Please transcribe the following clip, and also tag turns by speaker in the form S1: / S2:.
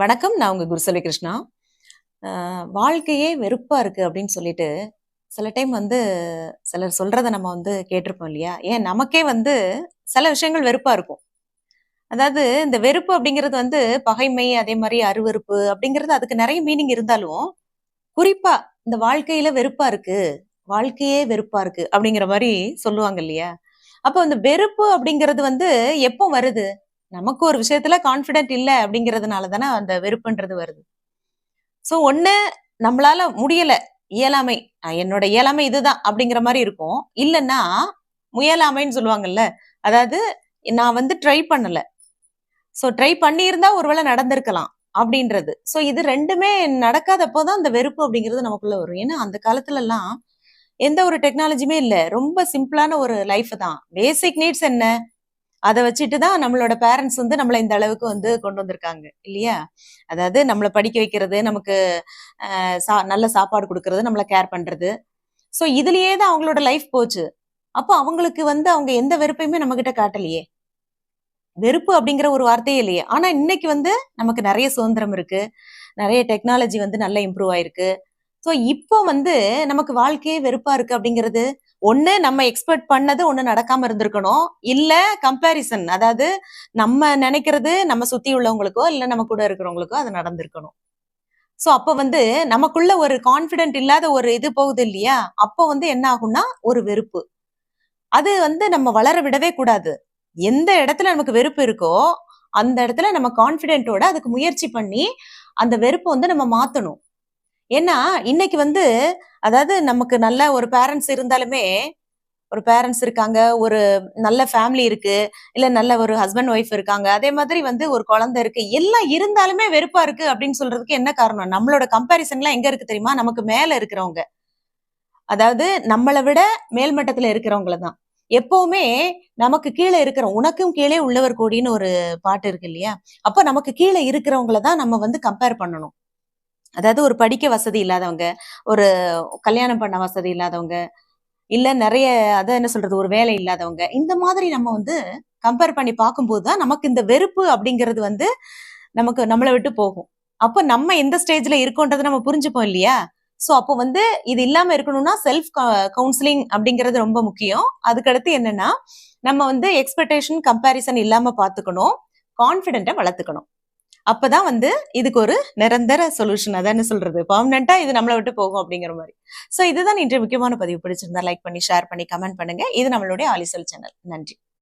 S1: வணக்கம் நான் உங்கள் குருசெல்வி கிருஷ்ணா. வாழ்க்கையே வெறுப்பாக இருக்கு அப்படின்னு சொல்லிட்டு சில டைம் வந்து சிலர் சொல்கிறத நம்ம வந்து கேட்டிருப்போம் இல்லையா? ஏன் நமக்கே வந்து சில விஷயங்கள் வெறுப்பாக இருக்கும். அதாவது இந்த வெறுப்பு அப்படிங்கிறது வந்து பகைமை அதே மாதிரி அருவருப்பு அப்படிங்கிறது அதுக்கு நிறைய மீனிங் இருந்தாலும் குறிப்பாக இந்த வாழ்க்கையில் வெறுப்பாக இருக்கு வாழ்க்கையே வெறுப்பாக இருக்கு அப்படிங்கிற மாதிரி சொல்லுவாங்க இல்லையா? அப்போ இந்த வெறுப்பு அப்படிங்கிறது வந்து எப்போ வருது? நமக்கு ஒரு விஷயத்துல கான்பிடென்ட் இல்ல அப்படிங்கிறதுனால தானே அந்த வெறுப்புன்றது வருது. ஸோ ஒண்ணு நம்மளால முடியல இயலாமை என்னோட இயலாமை இதுதான் அப்படிங்கிற மாதிரி இருக்கும். இல்லைன்னா முயலாமைன்னு சொல்லுவாங்கல்ல அதாவது நான் வந்து ட்ரை பண்ணல. ஸோ ட்ரை பண்ணியிருந்தா ஒருவேளை நடந்திருக்கலாம் அப்படின்றது. ஸோ இது ரெண்டுமே நடக்காதப்போ தான் அந்த வெறுப்பு அப்படிங்கிறது நமக்குள்ள வரும். ஏன்னா அந்த காலத்துல எல்லாம் எந்த ஒரு டெக்னாலஜியுமே இல்லை. ரொம்ப சிம்பிளான ஒரு லைஃப் தான். பேசிக் நீட்ஸ் என்ன? அதை வச்சுட்டு தான் நம்மளோட பேரண்ட்ஸ் வந்து நம்மளை இந்த அளவுக்கு வந்து கொண்டு வந்திருக்காங்க இல்லையா? அதாவது நம்மளை படிக்க வைக்கிறது நமக்கு சா- நல்ல சாப்பாடு கொடுக்கறது நம்மளை கேர் பண்றது. ஸோ இதுலயே தான் அவங்களோட லைஃப் போச்சு. அப்போ அவங்களுக்கு வந்து அவங்க எந்த வெறுப்பையுமே நம்ம கிட்ட காட்டலையே. வெறுப்பு அப்படிங்கிற ஒரு வார்த்தையே இல்லையே. ஆனா இன்னைக்கு வந்து நமக்கு நிறைய சுதந்திரம் இருக்கு. நிறைய டெக்னாலஜி வந்து நல்லா இம்ப்ரூவ் ஆயிருக்கு. ஸோ இப்போ வந்து நமக்கு வாழ்க்கையே வெறுப்பா இருக்கு அப்படிங்கிறது ஒண்ணு நம்ம எக்ஸ்பெக்ட் பண்ணது ஒண்ணு நடக்காம இருந்திருக்கணும். இல்ல கம்பேரிசன் அதாவது நம்ம நினைக்கிறது நம்ம சுத்தி உள்ளவங்களுக்கோ இல்ல நம்ம கூட இருக்கிறவங்களுக்கோ அது நடந்திருக்கணும். சோ அப்ப வந்து நமக்குள்ள ஒரு கான்பிடென்ட் இல்லாத ஒரு இது போகுது இல்லையா? அப்போ வந்து என்ன ஆகும்னா ஒரு வெறுப்பு. அது வந்து நம்ம வளர விடவே கூடாது. எந்த இடத்துல நமக்கு வெறுப்பு இருக்கோ அந்த இடத்துல நம்ம கான்பிடென்ட்டோட அதுக்கு முயற்சி பண்ணி அந்த வெறுப்பை வந்து நம்ம மாத்தணும். ஏன்னா இன்னைக்கு வந்து அதாவது நமக்கு நல்ல ஒரு பேரண்ட்ஸ் இருந்தாலுமே ஒரு பேரண்ட்ஸ் இருக்காங்க ஒரு நல்ல ஃபேமிலி இருக்கு இல்ல நல்ல ஒரு ஹஸ்பண்ட் ஒய்ஃப் இருக்காங்க அதே மாதிரி வந்து ஒரு குழந்தை இருக்கு எல்லாம் இருந்தாலுமே வெறுப்பா இருக்கு அப்படின்னு சொல்றதுக்கு என்ன காரணம்? நம்மளோட கம்பேரிசன்லாம் எங்க இருக்கு தெரியுமா? நமக்கு மேல இருக்கிறவங்க. அதாவது நம்மளை விட மேல்மட்டத்துல இருக்கிறவங்கள தான். எப்பவுமே நமக்கு கீழே இருக்கிற உனக்கும் கீழே உள்ளவர் கோடின்னு ஒரு பாட்டு இருக்கு இல்லையா? அப்போ நமக்கு கீழே இருக்கிறவங்கள தான் நம்ம வந்து கம்பேர் பண்ணணும். அதாவது ஒரு படிக்க வசதி இல்லாதவங்க ஒரு கல்யாணம் பண்ண வசதி இல்லாதவங்க இல்ல நிறைய அதை என்ன சொல்றது ஒரு வேலை இல்லாதவங்க இந்த மாதிரி நம்ம வந்து கம்பேர் பண்ணி பார்க்கும்போது தான் நமக்கு இந்த வெறுப்பு அப்படிங்கிறது வந்து நமக்கு நம்மளை விட்டு போகும். அப்போ நம்ம எந்த ஸ்டேஜ்ல இருக்கோன்றதை நம்ம புரிஞ்சுப்போம் இல்லையா? ஸோ அப்போ வந்து இது இல்லாம இருக்கணும்னா செல்ஃப் கவுன்சிலிங் அப்படிங்கிறது ரொம்ப முக்கியம். அதுக்கடுத்து என்னன்னா நம்ம வந்து எக்ஸ்பெக்டேஷன் கம்பேரிசன் இல்லாம பார்த்துக்கணும் கான்ஃபிடென்ட்டை வளர்த்துக்கணும். அப்பதான் வந்து இதுக்கு ஒரு நிரந்தர சொல்யூஷன் அதான் சொல்றது? பர்மனண்டா இது நம்மளை விட்டு போகும் அப்படிங்கிற மாதிரி. சோ இதுதான் இன்றைய முக்கியமான பதிவு. பிடிச்சிருந்தா லைக் பண்ணி ஷேர் பண்ணி கமெண்ட் பண்ணுங்க. இது நம்மளுடைய ஆலிசல் சேனல் நன்றி.